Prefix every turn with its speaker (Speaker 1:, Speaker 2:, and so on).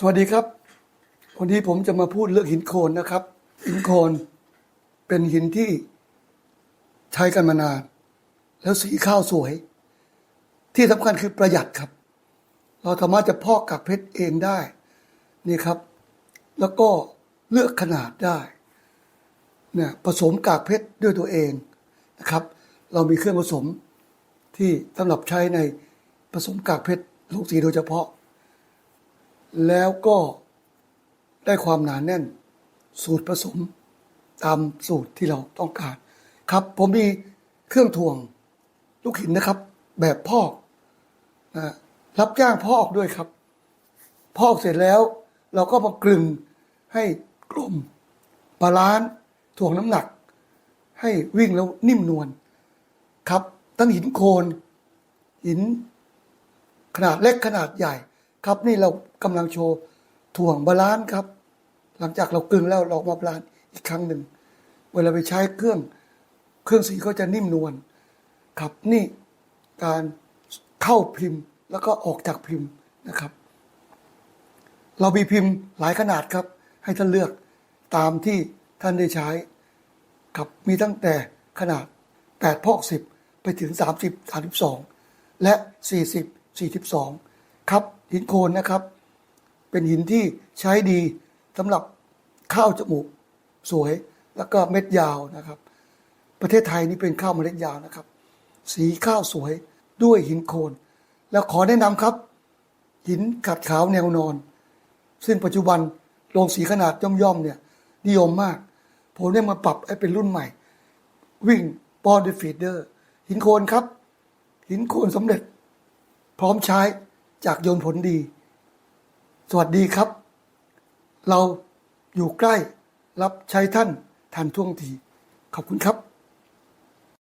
Speaker 1: สวัสดีครับ วันนี้ผมจะมาพูดเรื่องหินโคลนนะครับ หินโคลนเป็นหินที่ใช้กันมานาน แล้วสีข้าวสวย ที่สำคัญคือประหยัดครับ เราสามารถจะพอกกากเพชรเองได้นี่ครับ แล้วก็เลือกขนาดได้เนี่ยผสมกากเพชรด้วยตัวเองนะครับ เรามีเครื่องผสมที่สำหรับใช้ในผสมกากเพชรลงสีโดยเฉพาะ แล้วก็ได้ความหนาแน่น สูตรผสมตามสูตรที่เราต้องการ ครับ ผมมีเครื่องถ่วงลูกหินนะครับ แบบพอกนะรับจ้างพอกด้วยครับ พอกเสร็จแล้ว เราก็มากลึงให้กลมบาลานซ์ถ่วงน้ำหนัก ให้วิ่งแล้วนิ่มนวลครับทั้งหินโคน หินขนาดเล็กขนาดใหญ่ ครับนี่เรากำลังโชว์ถ่วงบาลานซ์ครับ หลังจากเรากลึงแล้วเรามาบาลานซ์อีกครั้งหนึ่ง เวลาไปใช้เครื่องเครื่องสีก็จะนิ่มนวลครับนี่การเข้าพิมพ์แล้วก็ออกจากพิมพ์นะครับ เรามีพิมพ์หลายขนาดครับ ให้ท่านเลือกตามที่ท่านได้ใช้ครับมีตั้งแต่ขนาด8พอก10 ไปถึง 30 32 และ 40 42 ครับหินโคนนะครับ เป็นหินที่ใช้ดีสำหรับข้าวจมูกสวยแล้วก็เม็ดยาวนะครับ ประเทศไทยนี่เป็นข้าวเมล็ดยาวนะครับ สีข้าวสวยด้วยหินโคน แล้วขอแนะนำครับ หินขัดขาวแนวนอน ซึ่งปัจจุบันโรงสีขนาดย่อมๆเนี่ยนิยมมาก ผมได้มาปรับให้เป็นรุ่นใหม่ วิ่งปอนด์ฟีดเดอร์ หินโคนครับ หินโคนสำเร็จ พร้อมใช้ จากโยนผลดี สวัสดีครับ เราอยู่ใกล้รับใช้ท่านทันท่วงที ขอบคุณครับ